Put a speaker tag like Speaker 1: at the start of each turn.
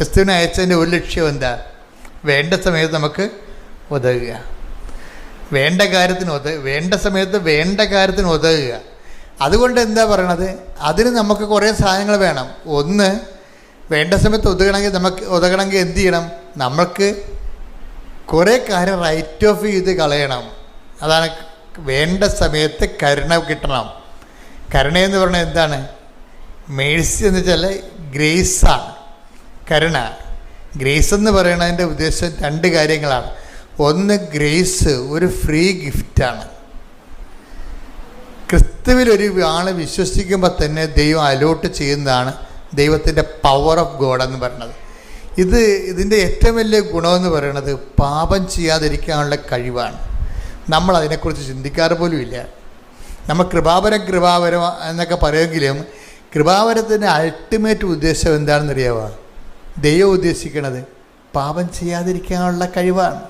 Speaker 1: ക്രിസ്തുവിനെ അയച്ചതിന്റെ ഒരു ലക്ഷ്യം എന്താ? വേണ്ട സമയത്ത് നമുക്ക് ഉതകുക. വേണ്ട കാര്യത്തിന് ഉത വേണ്ട സമയത്ത് വേണ്ട കാര്യത്തിന് ഉതകുക. അതുകൊണ്ട് എന്താ പറയണത്? അതിന് നമുക്ക് കുറേ സാധനങ്ങൾ വേണം. ഒന്ന് വേണ്ട സമയത്ത് ഒതുകണമെങ്കിൽ നമുക്ക് ഒതുകണമെങ്കിൽ എന്ത് ചെയ്യണം? നമുക്ക് കുറേ കാര്യം റൈറ്റ് ഓഫ് ചെയ്ത് കളയണം. അതാണ് വേണ്ട സമയത്ത് കരുണ കിട്ടണം. കരുണയെന്ന് പറഞ്ഞാൽ എന്താണ്? മേഴ്സി എന്ന് വെച്ചാൽ ഗ്രേസാണ് കരുണ. ഗ്രേസ് എന്ന് പറയുന്നതിന്റെ ഉദ്ദേശം രണ്ട് കാര്യങ്ങളാണ്. ഒന്ന് ഗ്രേസ് ഒരു ഫ്രീ ഗിഫ്റ്റാണ്. ക്രിസ്തുവിൽ ഒരു ആളെ വിശ്വസിക്കുമ്പോൾ തന്നെ ദൈവം അലോട്ട് ചെയ്യുന്നതാണ് ദൈവത്തിന്റെ പവർ ഓഫ് ഗോഡ് എന്ന് പറയുന്നത്. ഇത് ഇതിന്റെ ഏറ്റവും വലിയ ഗുണമെന്ന് പറയുന്നത് പാപം ചെയ്യാതിരിക്കാനുള്ള കഴിവാണ്. നമ്മൾ അതിനെക്കുറിച്ച് ചിന്തിക്കാറ് പോലും ഇല്ല. നമ്മൾ കൃപാപര കൃപാപരം എന്നൊക്കെ പറയുമെങ്കിലും കൃപാപരത്തിന്റെ അൾട്ടിമേറ്റ് ഉദ്ദേശം എന്താണെന്നറിയാമോ ദൈവം ഉദ്ദേശിക്കുന്നത് പാപം ചെയ്യാതിരിക്കാനുള്ള കഴിവാണ്.